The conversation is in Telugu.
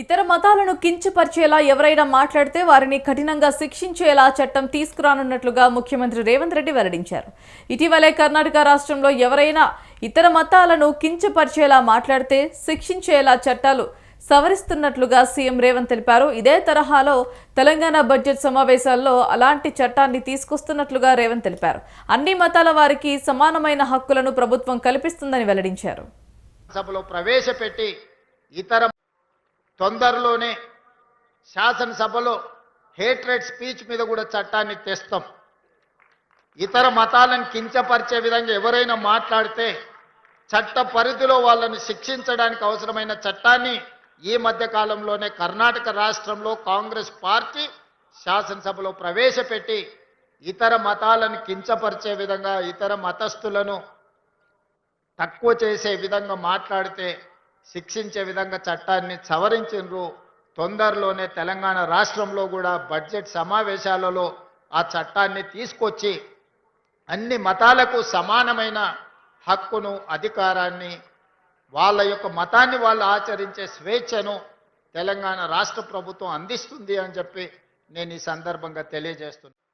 ఇతర మతాలను కించపరిచేలా ఎవరైనా మాట్లాడితే వారిని కఠినంగా శిక్షించేలా చట్టం తీసుకురానున్నట్లుగా ముఖ్యమంత్రి రేవంత్ రెడ్డి వెల్లడించారు. ఇటీవలే కర్ణాటక రాష్ట్రంలో ఎవరైనా ఇతర మతాలను కించపరిచేలా మాట్లాడితే శిక్షించేలా చట్టాలు సవరిస్తున్నట్లుగా సీఎం రేవంత్ తెలిపారు. ఇదే తరహాలో తెలంగాణ బడ్జెట్ సమావేశాల్లో అలాంటి చట్టాన్ని తీసుకొస్తున్నట్లుగా రేవంత్ తెలిపారు. అన్ని మతాల వారికి సమానమైన హక్కులను ప్రభుత్వం కల్పిస్తుందని వెల్లడించారు. సభలో ప్రవేశపెట్టి ఇతర తొందరలోనే శాసనసభలో హేట్రేట్ స్పీచ్ మీద కూడా చట్టాన్ని తెస్తాం. ఇతర మతాలను కించపరిచే విధంగా ఎవరైనా మాట్లాడితే చట్ట పరిధిలో వాళ్ళని శిక్షించడానికి అవసరమైన చట్టాన్ని ఈ మధ్య కాలంలోనే కర్ణాటక రాష్ట్రంలో కాంగ్రెస్ పార్టీ శాసనసభలో ప్రవేశపెట్టి ఇతర మతాలను కించపరిచే విధంగా ఇతర మతస్థులను తక్కువ చేసే విధంగా మాట్లాడితే శిక్షించే విధంగా చట్టాన్ని సవరించిండ్రు. తొందరలోనే తెలంగాణ రాష్ట్రంలో కూడా బడ్జెట్ సమావేశాలలో ఆ చట్టాన్ని తీసుకొచ్చి అన్ని మతాలకు సమానమైన హక్కును అధికారాన్ని వాళ్ళ యొక్క మతాన్ని వాళ్ళు ఆచరించే స్వేచ్ఛను తెలంగాణ రాష్ట్ర ప్రభుత్వం అందిస్తుంది అని చెప్పి నేను ఈ సందర్భంగా తెలియజేస్తున్నాను